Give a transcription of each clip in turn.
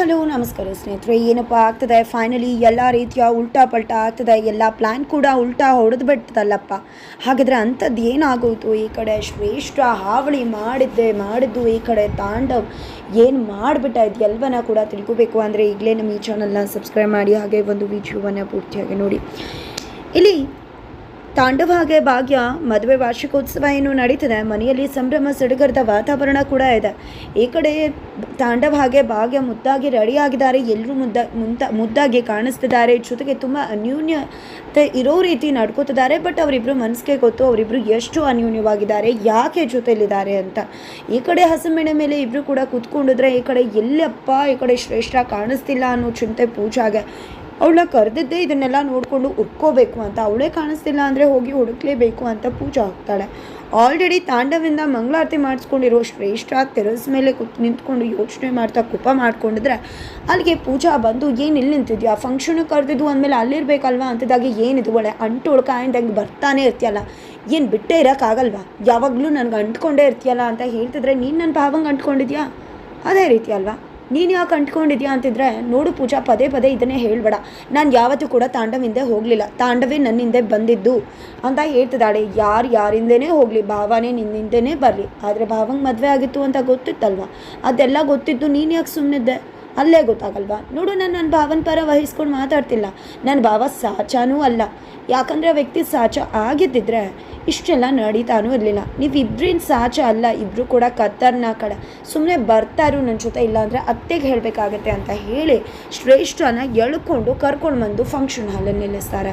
Hello, ನಮಸ್ಕಾರ ಸ್ನೇಹಿತರೆ. ಏನಪ್ಪ ಆಗ್ತದೆ? ಫೈನಲಿ ಎಲ್ಲ ರೀತಿಯ ಉಲ್ಟಾ ಪಲ್ಟಾ ಆಗ್ತದೆ. ಎಲ್ಲ ಪ್ಲ್ಯಾನ್ ಕೂಡ ಉಲ್ಟಾ ಹೊಡೆದು ಬಿಡ್ತದಲ್ಲಪ್ಪ. ಹಾಗಾದರೆ ಅಂಥದ್ದು ಏನಾಗೋಯ್ತು? ಈ ಕಡೆ ಶ್ರೇಷ್ಠ ಹಾವಳಿ ಮಾಡಿದ್ದೆ, ಮಾಡಿದ್ದು ಈ ಕಡೆ ತಾಂಡವ್. ಏನು ಮಾಡಿಬಿಟ್ಟ ಇದು ಎಲ್ಲವನ್ನ ಕೂಡ ತಿಳ್ಕೋಬೇಕು. ಅಂದರೆ ಈಗಲೇ ನಮ್ಮ ಈ ಚಾನಲ್ನ ಸಬ್ಸ್ಕ್ರೈಬ್ ಮಾಡಿ, ಹಾಗೆ ಒಂದು ವಿಡಿಯೋವನ್ನು ಪೂರ್ತಿಯಾಗಿ ನೋಡಿ. ಇಲ್ಲಿ ತಾಂಡವ ಹಾಗೆ ಭಾಗ್ಯ, ಮದುವೆ ವಾರ್ಷಿಕೋತ್ಸವ ಏನು ನಡೀತದೆ, ಮನೆಯಲ್ಲಿ ಸಂಭ್ರಮ, ಸಡಗರದ ವಾತಾವರಣ ಕೂಡ ಇದೆ. ಈ ಕಡೆ ತಾಂಡವ ಹಾಗೆ ಭಾಗ್ಯ ಮುದ್ದಾಗಿ ರೆಡಿ ಆಗಿದ್ದಾರೆ ಎಲ್ಲರೂ ಮುದ್ದ ಮುಂತ ಮುದ್ದಾಗಿ ಕಾಣಿಸ್ತಿದ್ದಾರೆ. ಜೊತೆಗೆ ತುಂಬ ಅನ್ಯೂನ್ಯತೆ ಇರೋ ರೀತಿ ನಡ್ಕೋತಿದ್ದಾರೆ, ಬಟ್ ಅವರಿಬ್ಬರು ಮನಸ್ಸಿಗೆ ಗೊತ್ತು ಅವರಿಬ್ಬರು ಎಷ್ಟು ಅನ್ಯೂನ್ಯವಾಗಿದ್ದಾರೆ, ಯಾಕೆ ಜೊತೆಲಿದ್ದಾರೆ ಅಂತ. ಈ ಕಡೆ ಹಸಮೆಣೆ ಮೇಲೆ ಇಬ್ಬರು ಕೂಡ ಕೂತ್ಕೊಂಡಿದ್ರೆ, ಈ ಕಡೆ ಎಲ್ಲಪ್ಪ ಈ ಕಡೆ ಶ್ರೇಷ್ಠ ಕಾಣಿಸ್ತಿಲ್ಲ ಅನ್ನೋ ಚಿಂತೆ ಪೂಜಾಗೆ. ಅವಳ ಕರೆದಿದ್ದೆ ಇದನ್ನೆಲ್ಲ ನೋಡಿಕೊಂಡು ಉಟ್ಕೋಬೇಕು ಅಂತ. ಅವಳೇ ಕಾಣಿಸ್ತಿಲ್ಲ ಅಂದರೆ ಹೋಗಿ ಹುಡುಕ್ಲೇಬೇಕು ಅಂತ ಪೂಜಾ ಹೋಗ್ತಾಳೆ ಆಲ್ರೆಡಿ ತಾಂಡವಿಂದ ಮಂಗಳಾರತಿ ಮಾಡಿಸ್ಕೊಂಡಿರೋ ಶ್ರೇಷ್ಠ ತೆರಸ್ ಮೇಲೆ ಕೂತ್, ನಿಂತ್ಕೊಂಡು ಯೋಚನೆ ಮಾಡ್ತಾ ಕುಪ ಮಾಡ್ಕೊಂಡಿದ್ರೆ ಅಲ್ಲಿಗೆ ಪೂಜಾ ಬಂದು, ಏನು ಇಲ್ಲಿ ನಿಂತಿದ್ಯಾ? ಫಂಕ್ಷನ್ ಕರೆದಿದ್ದು ಅಂದಮೇಲೆ ಅಲ್ಲಿರ್ಬೇಕಲ್ವಾ? ಅಂತದಾಗಿ ಏನಿದು? ಒಳ್ಳೆ ಅಂಟು ಆಯ್ದಂಗೆ ಬರ್ತಾನೆ ಇರ್ತೀಯಲ್ಲ. ಏನು ಬಿಟ್ಟೇ ಇರೋಕ್ಕಾಗಲ್ವಾ? ಯಾವಾಗಲೂ ನನಗೆ ಅಂಟ್ಕೊಂಡೇ ಇರ್ತೀಯಲ್ಲ ಅಂತ ಹೇಳ್ತಿದ್ರೆ ನೀನು ನನ್ನ ಭಾವಂಗೆ ಅಂಟ್ಕೊಂಡಿದ್ಯಾ? ಅದೇ ರೀತಿ ಅಲ್ವಾ? ನೀನು ಯಾಕೆ ಅಂಟ್ಕೊಂಡಿದ್ಯಾ ಅಂತಿದ್ರೆ, ನೋಡು ಪೂಜಾ, ಪದೇ ಪದೇ ಇದನ್ನೇ ಹೇಳಬೇಡ. ನಾನು ಯಾವತ್ತೂ ಕೂಡ ತಾಂಡವ ಹಿಂದೆ ಹೋಗಲಿಲ್ಲ. ತಾಂಡವೇ ನನ್ನ ಹಿಂದೆ ಬಂದಿದ್ದು ಅಂತ ಹೇಳ್ತಿದ್ದಾಳೆ. ಯಾರು ಯಾರಿಂದನೇ ಹೋಗಲಿ, ಭಾವನೇ ನಿನ್ನಿಂದನೇ ಬರಲಿ. ಆದರೆ ಭಾವಂಗೆ ಮದುವೆ ಆಗಿತ್ತು ಅಂತ ಗೊತ್ತಿತ್ತಲ್ವ? ಅದೆಲ್ಲ ಗೊತ್ತಿದ್ದು ನೀನು ಯಾಕೆ ಸುಮ್ಮನಿದ್ದೆ ಅಲ್ಲೇ ಗೊತ್ತಾಗಲ್ವಾ? ನೋಡು, ನಾನು ನನ್ನ ಭಾವನ ಪರ ವಹಿಸ್ಕೊಂಡು ಮಾತಾಡ್ತಿಲ್ಲ. ನನ್ನ ಭಾವ ಸಾಚಾನೂ ಅಲ್ಲ. ಯಾಕಂದರೆ ಆ ವ್ಯಕ್ತಿ ಸಾಚ ಆಗಿದ್ದಿದ್ರೆ ಇಷ್ಟೆಲ್ಲ ನಡೀತಾನೂ ಇರಲಿಲ್ಲ. ನೀವು ಸಾಚ ಅಲ್ಲ ಇಬ್ಬರು ಕೂಡ ಕತ್ತರ್ನ ಕಡೆ. ಸುಮ್ಮನೆ ಬರ್ತಾರು ನನ್ನ ಜೊತೆ, ಇಲ್ಲಾಂದರೆ ಅತ್ತೆಗೆ ಹೇಳಬೇಕಾಗತ್ತೆ ಅಂತ ಹೇಳಿ ಶ್ರೇಷ್ಠನ ಎಳ್ಕೊಂಡು ಕರ್ಕೊಂಡು ಬಂದು ಫಂಕ್ಷನ್ ಹಾಲಲ್ಲಿ ನಿಲ್ಲಿಸ್ತಾರೆ.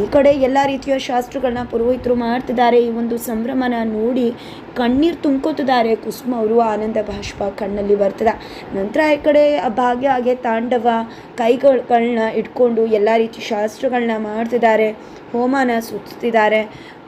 ಈ ಕಡೆ ಎಲ್ಲ ರೀತಿಯ ಶಾಸ್ತ್ರಗಳನ್ನ ಪುರೋಹಿತರು ಮಾಡ್ತಿದ್ದಾರೆ. ಈ ಒಂದು ಸಂಭ್ರಮನ ನೋಡಿ ಕಣ್ಣೀರು ತುಂಬ್ಕೋತಿದ್ದಾರೆ. ಕುಸುಮ ಅವರು ಆನಂದ ಭಾಷ್ಪ ಕಣ್ಣಲ್ಲಿ ಬರ್ತದೆ. ನಂತರ ಈ ಕಡೆ ಆ ಭಾಗ್ಯ ಹಾಗೆ ತಾಂಡವ ಕೈಗಳನ್ನ ಇಟ್ಕೊಂಡು ಎಲ್ಲ ರೀತಿ ಶಾಸ್ತ್ರಗಳನ್ನ ಮಾಡ್ತಿದ್ದಾರೆ ಹೋಮನ ಸುತ್ತಿದ್ದಾರೆ.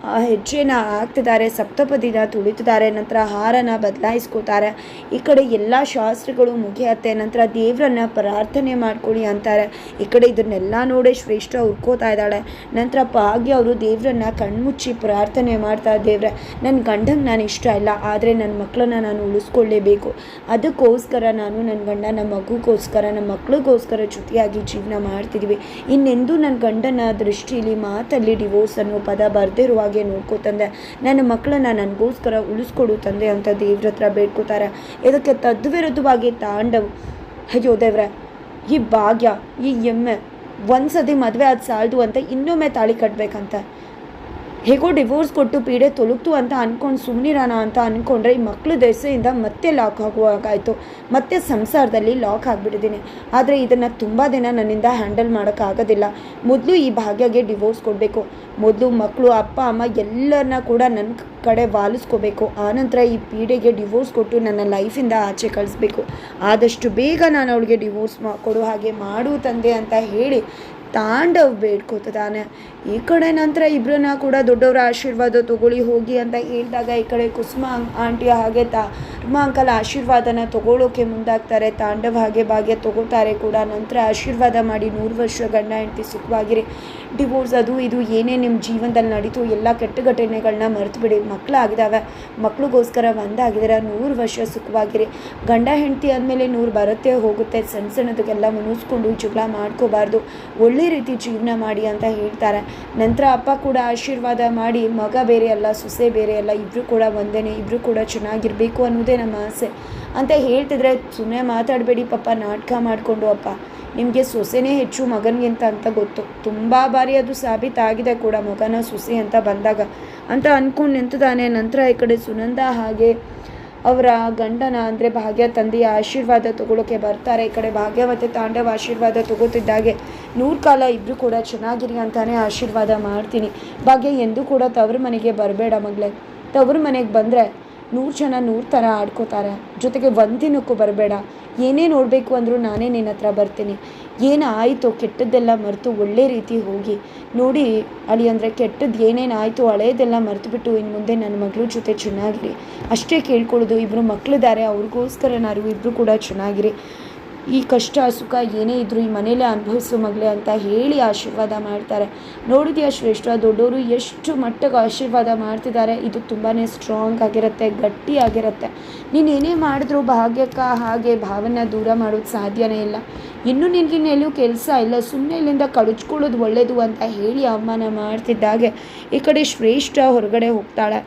ಆ ಹೆಜ್ಜೆನ ಹಾಕ್ತಿದ್ದಾರೆ, ಸಪ್ತಪದಿನ ತುಳಿತಿದ್ದಾರೆ, ನಂತರ ಹಾರನ ಬದಲಾಯಿಸ್ಕೋತಾರೆ ಈ ಕಡೆ ಎಲ್ಲ ಶಾಸ್ತ್ರಗಳು ಮುಗಿಯತ್ತೆ ನಂತರ ದೇವರನ್ನ ಪ್ರಾರ್ಥನೆ ಮಾಡ್ಕೊಳ್ಳಿ ಅಂತಾರೆ. ಈ ಕಡೆ ಇದನ್ನೆಲ್ಲ ನೋಡಿ ಶ್ರೇಷ್ಠ ಹುರ್ಕೋತಾ ಇದ್ದಾಳೆ. ನಂತರ ಭಾಗ್ಯ ಅವರು ದೇವರನ್ನ ಕಣ್ಮುಚ್ಚಿ ಪ್ರಾರ್ಥನೆ ಮಾಡ್ತಾ, ದೇವ್ರೆ ನನ್ನ ಗಂಡಂಗೆ ನಾನು ಇಷ್ಟ ಇಲ್ಲ, ಆದರೆ ನನ್ನ ಮಕ್ಕಳನ್ನ ನಾನು ಉಳಿಸ್ಕೊಳ್ಳೇಬೇಕು. ಅದಕ್ಕೋಸ್ಕರ ನಾನು ನನ್ನ ಗಂಡ, ನಮ್ಮ ಮಗುಗೋಸ್ಕರ, ನಮ್ಮ ಮಕ್ಳಿಗೋಸ್ಕರ ಜೊತೆಯಾಗಿ ಜೀವನ ಮಾಡ್ತಿದ್ವಿ. ಇನ್ನೆಂದೂ ನನ್ನ ಗಂಡನ ದೃಷ್ಟಿಯಲ್ಲಿ ಮಾತಲ್ಲಿ ಡಿವೋರ್ಸ್ ಅನ್ನೋ ಪದ ಬರ್ದಿರುವ ಹಾಗೆ ನೋಡ್ಕೋ ತಂದೆ. ನನ್ನ ಮಕ್ಕಳನ್ನ ನನಗೋಸ್ಕರ ಉಳಿಸ್ಕೊಡು ತಂದೆ ಅಂತ ದೇವ್ರ ಹತ್ರ ಬೇಡ್ಕೋತಾರೆ. ಇದಕ್ಕೆ ತದ್ವಿರುದ್ಧವಾಗಿ ತಾಂಡವ್. ಅಯ್ಯೋ ದೇವ್ರೆ, ಈ ಭಾಗ್ಯ, ಈ ಎಮ್ಮೆ, ಒಂದ್ಸತಿ ಮದುವೆ ಅದು ಸಾಲದು ಅಂತ ಇನ್ನೊಮ್ಮೆ ತಾಳಿ ಕಟ್ಬೇಕಂತ. ಹೇಗೋ ಡಿವೋರ್ಸ್ ಕೊಟ್ಟು ಪೀಡೆ ತೊಲಗ್ತು ಅಂತ ಅಂದ್ಕೊಂಡು ಸುಮ್ಮನಿರೋಣ ಅಂತ ಅಂದ್ಕೊಂಡ್ರೆ ಈ ಮಕ್ಕಳು ದೆಸೆಯಿಂದ ಮತ್ತೆ ಲಾಕ್ ಆಗುವಾಗಾಯಿತು ಮತ್ತೆ ಸಂಸಾರದಲ್ಲಿ ಲಾಕ್ ಆಗಿಬಿಟ್ಟಿದ್ದೀನಿ. ಆದರೆ ಇದನ್ನು ತುಂಬ ದಿನ ನನ್ನಿಂದ ಹ್ಯಾಂಡಲ್ ಮಾಡೋಕ್ಕಾಗೋದಿಲ್ಲ. ಮೊದಲು ಈ ಭಾಗ್ಯಗೆ ಡಿವೋರ್ಸ್ ಕೊಡಬೇಕು. ಮೊದಲು ಮಕ್ಕಳು ಅಪ್ಪ, ಅಮ್ಮ ಎಲ್ಲರನ್ನ ಕೂಡ ನನ್ನ ಕಡೆ ವಾಲಿಸ್ಕೋಬೇಕು. ಆನಂತರ ಈ ಪೀಡೆಗೆ ಡಿವೋರ್ಸ್ ಕೊಟ್ಟು ನನ್ನ ಲೈಫಿಂದ ಆಚೆ ಕಳಿಸ್ಬೇಕು. ಆದಷ್ಟು ಬೇಗ ನಾನು ಅವಳಿಗೆ ಡಿವೋರ್ಸ್ ಮಾ, ಕೊಡೋ ಹಾಗೆ ಮಾಡು ತಂದೆ ಅಂತ ಹೇಳಿ ತಾಂಡವ್ ಬೇಡ್ಕೋತದಾನೆ. ಈ ಕಡೆ ನಂತರ ಇಬ್ಬರನ್ನ ಕೂಡ ದೊಡ್ಡವರ ಆಶೀರ್ವಾದ ತಗೊಳ್ಳಿ, ಹೋಗಿ ಅಂತ ಹೇಳಿದಾಗ ಈ ಕಡೆ ಕುಸುಮ ಆಂಟಿ ಹಾಗೆ ತಮ್ಮ ಅಂಕಲ್ ಆಶೀರ್ವಾದನ ತಗೊಳ್ಳೋಕೆ ಮುಂದಾಗ್ತಾರೆ. ತಾಂಡವ್ ಹಾಗೆ ಭಾಗ್ಯ ತಗೋತಾರೆ ಕೂಡ. ನಂತರ ಆಶೀರ್ವಾದ ಮಾಡಿ ನೂರು ವರ್ಷ ಗಂಡ ಹೆಂಡತಿ ಸುಖವಾಗಿರಿ. ಡಿವೋರ್ಸ್ ಅದು ಇದು, ಏನೇ ನಿಮ್ಮ ಜೀವನದಲ್ಲಿ ನಡೀತು, ಎಲ್ಲ ಕೆಟ್ಟ ಘಟನೆಗಳನ್ನ ಮರೆತುಬಿಡಿ. ಮಕ್ಕಳಾಗಿದ್ದಾವೆ ಮಕ್ಳಿಗೋಸ್ಕರ ಒಂದಾಗಿದ್ದಾರೆ, ನೂರು ವರ್ಷ ಸುಖವಾಗಿರಿ. ಗಂಡ, ಹೆಂಡತಿ ಆದಮೇಲೆ ನೂರು ಬರುತ್ತೆ, ಹೋಗುತ್ತೆ. ಸಣ್ಣ ಸಣ್ಣದಕ್ಕೆಲ್ಲ ಮುನಿಸ್ಕೊಂಡು ಜಗಳ ಮಾಡ್ಕೋಬಾರ್ದು. ಒಳ್ಳೆ ರೀತಿ ಜೀವನ ಮಾಡಿ ಅಂತ ಹೇಳ್ತಾರೆ. ನಂತರ ಅಪ್ಪ ಕೂಡ ಆಶೀರ್ವಾದ ಮಾಡಿ, ಮಗ ಬೇರೆ ಅಲ್ಲ, ಸೊಸೆ ಬೇರೆ ಅಲ್ಲ ಇಬ್ಬರು ಕೂಡ ಒಂದೇ ಇಬ್ಬರು ಕೂಡ ಚೆನ್ನಾಗಿರಬೇಕು ಅನ್ನೋದೇ ನಮ್ಮ ಆಸೆ. ಅಂತ ಹೇಳ್ತಿದ್ರೆ ಸುಮ್ಮನೆ ಮಾತಾಡಬೇಡಿ ಪಾಪ, ನಾಟಕ ಮಾಡಿಕೊಂಡು ಅಪ್ಪ. ನಿಮಗೆ ಸೊಸೆನೇ ಹೆಚ್ಚು ಮಗನಿಗಿಂತ ಅಂತ ಗೊತ್ತು. ತುಂಬ ಬಾರಿ ಅದು ಸಾಬೀತಾಗಿದೆ ಕೂಡ ಮಗನ ಸೊಸೆ ಅಂತ ಬಂದಾಗ. ಅಂತ ಅಂದ್ಕೊಂಡು ನಿಂತಿದ್ದಾನೆ. ನಂತರ ಈ ಕಡೆ ಸುನಂದ ಹಾಗೆ ಅವರ ಗಂಡನ, ಅಂದರೆ ಭಾಗ್ಯ ತಂದೆಯ ಆಶೀರ್ವಾದ ತಗೊಳ್ಳೋಕೆ ಬರ್ತಾರೆ. ಈ ಕಡೆ ಭಾಗ್ಯ ತಾಂಡವ ಆಶೀರ್ವಾದ ತಗೋತಿದ್ದಾಗೆ. ನೂರು ಕಾಲ ಇಬ್ಬರು ಕೂಡ ಚೆನ್ನಾಗಿರಿ ಅಂತಾನೆ ಆಶೀರ್ವಾದ ಮಾಡ್ತೀನಿ. ಭಾಗ್ಯ ಎಂದೂ ಕೂಡ ತವ್ರ ಮನೆಗೆ ಬರಬೇಡ ಮಗಳೇ. ತವ್ರ ಮನೆಗೆ ಬಂದರೆ ನೂರು ಜನ ನೂರು ಥರ ಆಡ್ಕೋತಾರೆ. ಜೊತೆಗೆ ಒಂದಿನಕ್ಕೂ ಬರಬೇಡ. ಏನೇ ನೋಡಬೇಕು ಅಂದರೂ ನಾನೇ ನಿನ್ನ ಹತ್ರ ಬರ್ತೀನಿ. ಆಯಿತು ಕೆಟ್ಟದ್ದೆಲ್ಲ ಮರೆತು ಒಳ್ಳೆ ರೀತಿ ಹೋಗಿ. ನೋಡಿ ಅಳಿ ಅಂದರೆ ಕೆಟ್ಟದ್ದು ಏನೇನು ಆಯಿತು ಹಳೇದೆಲ್ಲ ಮರೆತುಬಿಟ್ಟು ಇನ್ನು ಮುಂದೆ ನನ್ನ ಮಗಳ ಜೊತೆ ಚೆನ್ನಾಗಿರಿ. ಅಷ್ಟೇ ಕೇಳ್ಕೊಳ್ಳೋದು. ಇಬ್ಬರು ಮಕ್ಕಳಿದ್ದಾರೆ ಅವ್ರಿಗೋಸ್ಕರ ನಾವು ಇಬ್ಬರು ಕೂಡ ಚೆನ್ನಾಗಿರಿ. ಈ ಕಷ್ಟ ಸುಖ ಏನೇ ಇದ್ದರೂ ಈ ಮನೇಲೇ ಅನುಭವಿಸು ಮಗಳೇ ಅಂತ ಹೇಳಿ ಆಶೀರ್ವಾದ ಮಾಡ್ತಾರೆ. ನೋಡಿದೆಯಾ ಶ್ರೇಷ್ಠ? ದೊಡ್ಡವರು ಎಷ್ಟು ಮಟ್ಟಿಗೆ ಆಶೀರ್ವಾದ ಮಾಡ್ತಿದ್ದಾರೆ. ಇದು ತುಂಬಾ ಸ್ಟ್ರಾಂಗ್ ಆಗಿರುತ್ತೆ, ಗಟ್ಟಿ ಆಗಿರುತ್ತೆ. ನೀನು ಏನೇ ಮಾಡಿದ್ರು ಭಾಗ್ಯಕ್ಕ ಹಾಗೆ ಭಾವನ ದೂರ ಮಾಡೋದು ಸಾಧ್ಯನೇ ಇಲ್ಲ. ಇನ್ನು ನಿನಗಿನ್ನೆಲ್ಲೂ ಕೆಲಸ ಇಲ್ಲ. ಸುಮ್ಮನೆ ಇಲ್ಲಿಂದ ಕಳಚ್ಕೊಳ್ಳೋದು ಒಳ್ಳೆಯದು ಅಂತ ಹೇಳಿ ಅವಮಾನ ಮಾಡ್ತಿದ್ದಾಗೆ ಈ ಕಡೆ ಶ್ರೇಷ್ಠ ಹೊರಗಡೆ ಹೋಗ್ತಾಳೆ.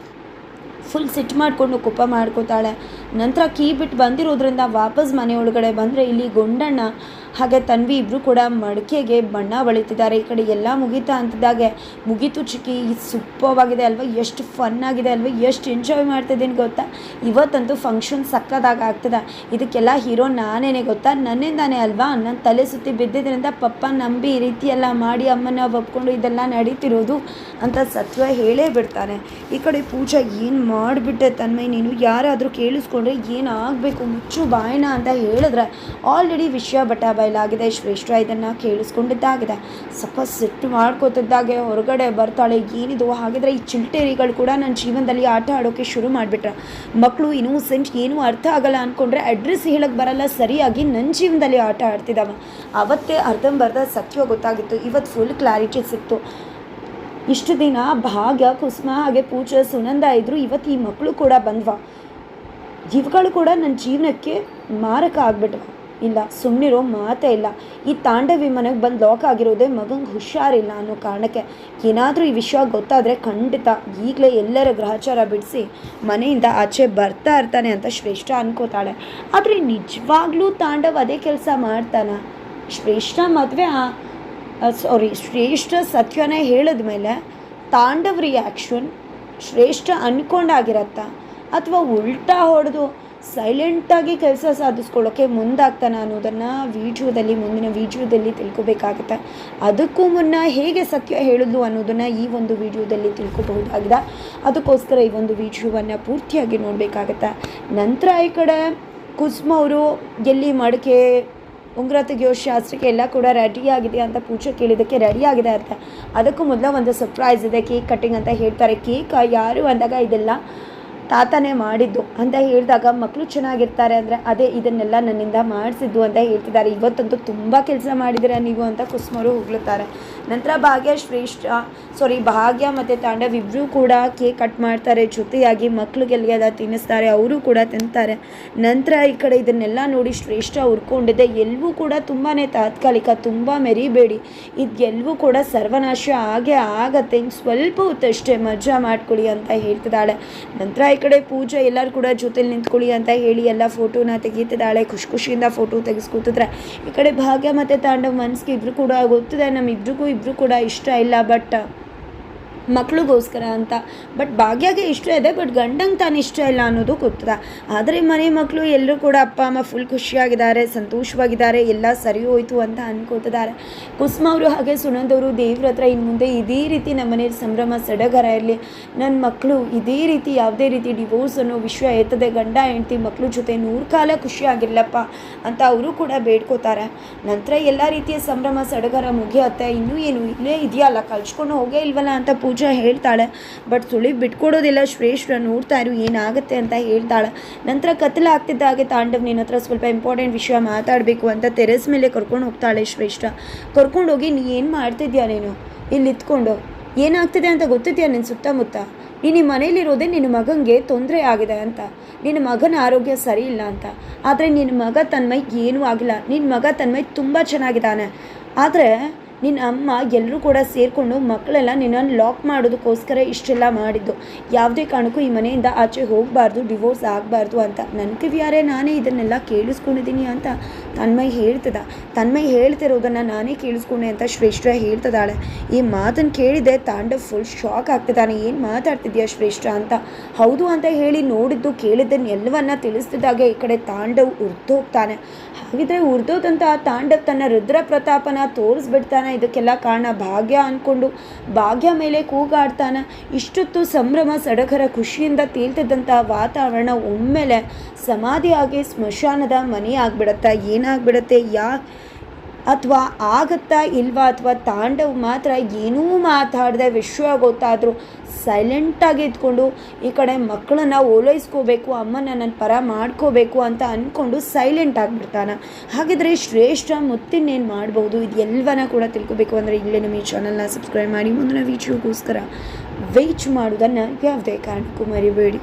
ಫುಲ್ ಸಿಟ್ಟು ಮಾಡಿಕೊಂಡು ಕೋಪ ಮಾಡ್ಕೋತಾಳೆ. ನಂತರ ಕೀ ಬಿಟ್ಟು ಬಂದಿರೋದ್ರಿಂದ ವಾಪಸ್ ಮನೆ ಒಳಗಡೆ ಬಂದರೆ ಇಲ್ಲಿ ಗೊಂಡಣ್ಣ ಹಾಗೆ ತನ್ವಿ ಇಬ್ಬರು ಕೂಡ ಮಡಿಕೆಗೆ ಬಣ್ಣ ಬಳಿತಿದ್ದಾರೆ. ಈ ಕಡೆ ಎಲ್ಲ ಮುಗೀತಾ ಅಂತಿದ್ದಾಗೆ. ಮುಗೀತು ಚಿಕ್ಕಿ ಸೂಪರ್ವಾಗಿದೆ ಅಲ್ವಾ? ಎಷ್ಟು ಫನ್ ಆಗಿದೆ ಅಲ್ವಾ? ಎಷ್ಟು ಎಂಜಾಯ್ ಮಾಡ್ತಿದ್ದೀನಿ ಗೊತ್ತಾ? ಇವತ್ತಂತೂ ಫಂಕ್ಷನ್ ಸಕ್ಕದಾಗ ಆಗ್ತದೆ. ಇದಕ್ಕೆಲ್ಲ ಹೀರೋ ನಾನೇನೆ ಗೊತ್ತಾ? ನನ್ನಿಂದಾನೇ ಅಲ್ವಾ? ನನ್ನ ತಲೆ ಸುತ್ತಿ ಬಿದ್ದಿದ್ದರಿಂದ ಪಪ್ಪ ನಂಬಿ ಈ ರೀತಿ ಎಲ್ಲ ಮಾಡಿ ಅಮ್ಮನ ಒಪ್ಕೊಂಡು ಇದೆಲ್ಲ ನಡೀತಿರೋದು ಅಂತ ಸತ್ವ ಹೇಳೇ ಬಿಡ್ತಾನೆ. ಈ ಕಡೆ ಪೂಜಾ ಏನು ಮಾಡಿಬಿಟ್ಟೆ ತನ್ಮೈ ನೀನು? ಯಾರಾದರೂ ಕೇಳಿಸ್ಕೊಂಡ್ರೆ ಏನಾಗಬೇಕು? ಮುಚ್ಚು ಬಾಯಣ ಅಂತ ಹೇಳಿದ್ರೆ ಆಲ್ರೆಡಿ ವಿಷಯ ಬಟ ಬಯಲಾಗಿದೆ ಶ್ರೇಷ್ಠ ಇದನ್ನು ಕೇಳಿಸ್ಕೊಂಡಿದ್ದಾಗಿದೆ. ಸ್ವಲ್ಪ ಸಿಟ್ಟು ಮಾಡ್ಕೋತಿದ್ದಾಗೆ, ಹೊರಗಡೆ ಬರ್ತಾಳೆ, ಏನಿದು ಹಾಗಿದ್ರೆ ಈ ಚಿಲ್ಟೇರಿಗಳು ಕೂಡ ನನ್ನ ಜೀವನದಲ್ಲಿ ಆಟ ಆಡೋಕ್ಕೆ ಶುರು ಮಾಡಿಬಿಟ್ರೆ. ಮಕ್ಕಳು ಇನ್ನೂಸೆಂಟ್ ಏನೂ ಅರ್ಥ ಆಗಲ್ಲ ಅಂದ್ಕೊಂಡ್ರೆ ಅಡ್ರೆಸ್ ಹೇಳಕ್ಕೆ ಬರಲ್ಲ, ಸರಿಯಾಗಿ ನನ್ನ ಜೀವನದಲ್ಲಿ ಆಟ ಆಡ್ತಿದ್ದಾವ ಅವತ್ತೇ ಅರ್ಧಂಬರ್ಧ ಸತ್ಯ ಗೊತ್ತಾಗಿತ್ತು. ಇವತ್ತು ಫುಲ್ ಕ್ಲಾರಿಟಿ ಸಿಕ್ತು. ಇಷ್ಟು ದಿನ ಭಾಗ್ಯ, ಕುಸುಮ ಹಾಗೆ ಪೂಜಾ, ಸುನಂದ ಇದ್ದರು ಇವತ್ತು ಈ ಮಕ್ಕಳು ಕೂಡ ಬಂದ್ವ. ಇವುಗಳು ಕೂಡ ನನ್ನ ಜೀವನಕ್ಕೆ ಮಾರಕ ಆಗ್ಬಿಟ್ಟವು ಇಲ್ಲ ಸುಮ್ಮನಿರೋ ಮಾತೇ ಇಲ್ಲ. ಈ ತಾಂಡವಿ ಮನೆಗೆ ಬಂದು ಲಾಕ್ ಆಗಿರೋದೇ ಮಗಂಗೆ ಹುಷಾರಿಲ್ಲ ಅನ್ನೋ ಕಾರಣಕ್ಕೆ ಏನಾದರೂ ಈ ವಿಷಯ ಗೊತ್ತಾದರೆ ಖಂಡಿತ ಈಗಲೇ ಎಲ್ಲರ ಗ್ರಹಚಾರ ಬಿಡಿಸಿ ಮನೆಯಿಂದ ಆಚೆ ಬರ್ತಾ ಇರ್ತಾನೆ ಅಂತ ಶ್ರೇಷ್ಠ ಅನ್ಕೋತಾಳೆ. ಆದರೆ ನಿಜವಾಗ್ಲೂ ತಾಂಡವ್ ಅದೇ ಕೆಲಸ ಮಾಡ್ತಾನ? ಶ್ರೇಷ್ಠ ಮದುವೆ ಸಾರಿ ಶ್ರೇಷ್ಠ ಸತ್ಯನೇ ಹೇಳಿದ್ಮೇಲೆ ತಾಂಡವ್ ರಿಯಾಕ್ಷನ್ ಶ್ರೇಷ್ಠ ಅನ್ಕೊಂಡಾಗಿರತ್ತಾ? ಅಥವಾ ಉಲ್ಟಾ ಹೊಡೆದು ಸೈಲೆಂಟಾಗಿ ಕೆಲಸ ಸಾಧಿಸ್ಕೊಳ್ಳೋಕ್ಕೆ ಮುಂದಾಗ್ತಾನೆ ಅನ್ನೋದನ್ನು ವಿಡಿಯೋದಲ್ಲಿ, ಮುಂದಿನ ವಿಡಿಯೋದಲ್ಲಿ ತಿಳ್ಕೊಬೇಕಾಗುತ್ತೆ. ಅದಕ್ಕೂ ಮುನ್ನ ಹೇಗೆ ಸತ್ಯ ಹೇಳಿದ್ಲು ಅನ್ನೋದನ್ನು ಈ ಒಂದು ವಿಡಿಯೋದಲ್ಲಿ ತಿಳ್ಕೊಬಹುದಾಗಿದೆ. ಅದಕ್ಕೋಸ್ಕರ ಈ ಒಂದು ವಿಡಿಯೋವನ್ನು ಪೂರ್ತಿಯಾಗಿ ನೋಡಬೇಕಾಗತ್ತೆ. ನಂತರ ಈ ಕಡೆ ಕುಸುಮ ಅವರು ಎಲ್ಲಿ ಮಡಿಕೆ ಉಂಗುರ ತೆಗೆಯೋ ಶಾಸ್ತ್ರಕ್ಕೆ ಎಲ್ಲ ಕೂಡ ರೆಡಿ ಆಗಿದೆ ಅಂತ ಪೂಜೆ ಕೇಳಿದ್ದಕ್ಕೆ ರೆಡಿ ಆಗಿದೆ ಅಂತ. ಅದಕ್ಕೂ ಮೊದಲ ಒಂದು ಸರ್ಪ್ರೈಸ್ ಇದೆ ಕೇಕ್ ಕಟ್ಟಿಂಗ್ ಅಂತ ಹೇಳ್ತಾರೆ. ಕೇಕ್ ಯಾರು ಅಂದಾಗ ಇದೆಲ್ಲ ತಾತನೇ ಮಾಡಿದ್ದು ಅಂತ ಹೇಳಿದಾಗ ಮಕ್ಕಳು ಚೆನ್ನಾಗಿರ್ತಾರೆ ಅಂದರೆ ಅದೇ ಇದನ್ನೆಲ್ಲ ನನ್ನಿಂದ ಮಾಡಿಸಿದ್ದು ಅಂತ ಹೇಳ್ತಿದ್ದಾರೆ. ಇವತ್ತಂತೂ ತುಂಬ ಕೆಲಸ ಮಾಡಿದಿರ ನೀವು ಅಂತ ಕುಸುಮರು ಹೋಗ್ಲುತ್ತಾರೆ ನಂತರ ಭಾಗ್ಯ, ಶ್ರೇಷ್ಠ ಸಾರಿ ಭಾಗ್ಯ ಮತ್ತು ತಾಂಡವ್ ಇಬ್ಬರೂ ಕೂಡ ಕೇಕ್ ಕಟ್ ಮಾಡ್ತಾರೆ. ಜೊತೆಯಾಗಿ ಮಕ್ಳಿಗೆಲ್ಲ ತಿನ್ನಿಸ್ತಾರೆ, ಅವರು ಕೂಡ ತಿಂತಾರೆ. ನಂತರ ಈ ಕಡೆ ಇದನ್ನೆಲ್ಲ ನೋಡಿ ಶ್ರೇಷ್ಠ ಹುರ್ಕೊಂಡಿದೆ ಎಲ್ಲವೂ ಕೂಡ ತುಂಬಾ ತಾತ್ಕಾಲಿಕ, ತುಂಬ ಮೆರಿಬೇಡಿ. ಇದೆಲ್ಲವೂ ಕೂಡ ಸರ್ವನಾಶ ಆಗೇ ಆಗತ್ತೆ. ಸ್ವಲ್ಪ ಹೊತ್ತಷ್ಟೇ ಮಜಾ ಮಾಡ್ಕೊಳ್ಳಿ ಅಂತ ಹೇಳ್ತಿದ್ದಾಳೆ. ನಂತರ ಕಡೆ ಪೂಜೆ, ಎಲ್ಲರೂ ಕೂಡ ಜೊತೆಲಿ ನಿಂತ್ಕೊಳ್ಳಿ ಅಂತ ಹೇಳಿ ಎಲ್ಲ ಫೋಟೋನ ತೆಗೀತಿದ್ದಾಳೆ. ಖುಷಿ ಖುಷಿಯಿಂದ ಫೋಟೋ ತೆಗೆಸ್ಕೊತಿದ್ರೆ ಈ ಕಡೆ ಭಾಗ್ಯ ಮತ್ತು ತಾಂಡವ ಮನಸ್ಸಿಗೆ ಇಬ್ಬರು ಕೂಡ ಗೊತ್ತಿದೆ ನಮ್ಮಿಬ್ರಿಗೂ ಇಬ್ಬರು ಕೂಡ ಇಷ್ಟ ಇಲ್ಲ ಬಟ್ ಮಕ್ಳಿಗೋಸ್ಕರ ಅಂತ. ಬಟ್ ಭಾಗ್ಯಾಗೆ ಇಷ್ಟ ಇದೆ ಬಟ್ ಗಂಡಂಗೆ ತಾನು ಇಷ್ಟ ಇಲ್ಲ ಅನ್ನೋದು ಗೊತ್ತದ. ಆದರೆ ಮನೆ ಮಕ್ಕಳು ಎಲ್ಲರೂ ಕೂಡ ಅಪ್ಪ, ಅಮ್ಮ ಫುಲ್ ಖುಷಿಯಾಗಿದ್ದಾರೆ, ಸಂತೋಷವಾಗಿದ್ದಾರೆ, ಎಲ್ಲ ಸರಿ ಹೋಯಿತು ಅಂತ ಅನ್ಕೋತಿದ್ದಾರೆ. ಕುಸುಮ ಅವರು ಹಾಗೆ ಸುನಂದವರು ದೇವ್ರ ಹತ್ರ ಇನ್ನು ಮುಂದೆ ಇದೇ ರೀತಿ ನಮ್ಮ ಮನೇಲಿ ಸಂಭ್ರಮ, ಸಡಗರ ಇರಲಿ. ನನ್ನ ಮಕ್ಕಳು ಇದೇ ರೀತಿ, ಯಾವುದೇ ರೀತಿ ಡಿವೋರ್ಸ್ ಅನ್ನೋ ವಿಷಯ ಎತ್ತದೆ, ಗಂಡ, ಹೆಂಡ್ತಿ ಮಕ್ಕಳು ಜೊತೆ ನೂರು ಕಾಲ ಖುಷಿಯಾಗಿರ್ಲಪ್ಪ ಅಂತ ಅವರು ಕೂಡ ಬೇಡ್ಕೋತಾರೆ. ನಂತರ ಎಲ್ಲ ರೀತಿಯ ಸಂಭ್ರಮ, ಸಡಗರ ಮುಗಿಯತ್ತೆ. ಇನ್ನೂ ಏನು, ಇಲ್ಲೇ ಇದೆಯಲ್ಲ ಕಳ್ಸ್ಕೊಂಡು ಹೋಗೇ ಇಲ್ವಲ್ಲ ಅಂತ ಪೂಜಾ ಹೇಳ್ತಾಳೆ, ಬಟ್ ಸುಳಿ ಬಿಟ್ಕೊಡೋದಿಲ್ಲ ಶ್ರೇಷ್ಠ ನೋಡ್ತಾ ಇರು, ಏನಾಗುತ್ತೆ ಅಂತ ಹೇಳ್ತಾಳೆ. ನಂತರ ಕತ್ತಲ ಆಗ್ತಿದ್ದ ಹಾಗೆ ತಾಂಡವ್ ನಿನ್ನ ಹತ್ರ ಸ್ವಲ್ಪ ಇಂಪಾರ್ಟೆಂಟ್ ವಿಷಯ ಮಾತಾಡಬೇಕು ಅಂತ ತೆರೆಸ್ ಮೇಲೆ ಕರ್ಕೊಂಡು ಹೋಗ್ತಾಳೆ ಶ್ರೇಷ್ಠ. ಕರ್ಕೊಂಡು ಹೋಗಿ ನೀ ಏನು ಮಾಡ್ತಿದ್ಯಾ ನೀನು? ಇಲ್ಲಿ ಇತ್ಕೊಂಡು ಏನಾಗ್ತಿದೆ ಅಂತ ಗೊತ್ತಿದ್ಯಾ ನಿನ್ನ ಸುತ್ತಮುತ್ತ? ನೀನು ನಿಮ್ಮ ಮನೇಲಿರೋದೇ ನಿನ್ನ ಮಗನಿಗೆ ತೊಂದರೆ ಆಗಿದೆ ಅಂತ. ನಿನ್ನ ಮಗನ ಆರೋಗ್ಯ ಸರಿ ಇಲ್ಲ ಅಂತ. ಆದರೆ ನಿನ್ನ ಮಗ ತನ್ಮೈ ಏನೂ ಆಗಿಲ್ಲ. ನಿನ್ನ ಮಗ ತನ್ಮೈ ತುಂಬ ಚೆನ್ನಾಗಿದ್ದಾನೆ. ಆದರೆ ನಿನ್ನ ಅಮ್ಮ ಎಲ್ಲರೂ ಕೂಡ ಸೇರಿಕೊಂಡು ಮಕ್ಕಳೆಲ್ಲ ನಿನ್ನನ್ನು ಲಾಕ್ ಮಾಡೋದಕ್ಕೋಸ್ಕರ ಇಷ್ಟೆಲ್ಲ ಮಾಡಿದ್ದು. ಯಾವುದೇ ಕಾರಣಕ್ಕೂ ಈ ಮನೆಯಿಂದ ಆಚೆ ಹೋಗಬಾರ್ದು ಡಿವೋರ್ಸ್ ಆಗಬಾರ್ದು ಅಂತ. ನನ್ನ ಕಿವಿಯಾರೆ ನಾನೇ ಇದನ್ನೆಲ್ಲ ಕೇಳಿಸ್ಕೊಂಡಿದ್ದೀನಿ ಅಂತ ತನ್ಮಯ್ ಹೇಳ್ತದ. ತನ್ಮಯ್ ಹೇಳ್ತಿರೋದನ್ನು ನಾನೇ ಕೇಳಿಸ್ಕೊಂಡೆ ಅಂತ ಶ್ರೇಷ್ಠ ಹೇಳ್ತದಾಳೆ. ಈ ಮಾತನ್ನು ಕೇಳಿದೆ ತಾಂಡವ್ ಫುಲ್ ಶಾಕ್ ಆಗ್ತದಾನೆ ಏನು ಮಾತಾಡ್ತಿದ್ಯಾ ಶ್ರೇಷ್ಠ ಅಂತ. ಹೌದು ಅಂತ ಹೇಳಿ ನೋಡಿದ್ದು ಕೇಳಿದ್ದನ್ನು ಎಲ್ಲವನ್ನ ತಿಳಿಸ್ತಿದ್ದಾಗೆ ಈ ಕಡೆ ತಾಂಡವ್ ಉರ್ದೋಗ್ತಾನೆ ಹಾಗಿದ್ರೆ ಉರ್ದೋದಂತ ತಾಂಡವ್ ತನ್ನ ರುದ್ರ ಪ್ರತಾಪನ ತೋರಿಸ್ಬಿಡ್ತಾನೆ. ಇದಕ್ಕೆಲ್ಲ ಕಾರಣ ಭಾಗ್ಯ ಅಂದ್ಕೊಂಡು ಭಾಗ್ಯ ಮೇಲೆ ಕೂಗಾಡ್ತಾನೆ. ಇಷ್ಟೊತ್ತು ಸಂಭ್ರಮ, ಸಡಗರ, ಖುಷಿಯಿಂದ ತೇಲ್ತಿದ್ದಂಥ ವಾತಾವರಣ ಒಮ್ಮೆಲೆ ಸಮಾಧಿಯಾಗಿ ಸ್ಮಶಾನದ ಮನೆ ಆಗಿಬಿಡತ್ತೆ ಏನಾಗ್ಬಿಡತ್ತೆ, ಯಾ ಅಥವಾ ಆಗತ್ತಾ ಇಲ್ವಾ ಅಥವಾ ತಾಂಡವ್ ಮಾತ್ರ ಏನೂ ಮಾತಾಡದೆ ವಿಶ್ವ ಗೊತ್ತಾದರೂ ಸೈಲೆಂಟಾಗಿ ಇದ್ಕೊಂಡು ಈ ಕಡೆ ಮಕ್ಕಳನ್ನ ಓಲೈಸ್ಕೋಬೇಕು ಅಮ್ಮನ ನನ್ನ ಪರ ಮಾಡ್ಕೋಬೇಕು ಅಂತ ಅಂದ್ಕೊಂಡು ಸೈಲೆಂಟ್ ಆಗಿಬಿಡ್ತಾನೆ. ಹಾಗಿದ್ರೆ ಶ್ರೇಷ್ಠ ಮುತ್ತಿನ್ನೇನು ಮಾಡ್ಬೋದು? ಇದು ಎಲ್ಲವನ್ನ ಕೂಡ ತಿಳ್ಕೊಬೇಕು ಅಂದರೆ ಇಲ್ಲೇ ನಮ್ಮ ಈ ಚಾನಲ್ನ ಸಬ್ಸ್ಕ್ರೈಬ್ ಮಾಡಿ. ಮುಂದಿನ ವಿಡಿಯೋಗೋಸ್ಕರ ವೆಯ್ಟ್ ಮಾಡೋದನ್ನು ಯಾವುದೇ ಕಾರಣಕ್ಕೂ ಮರಿಬೇಡಿ.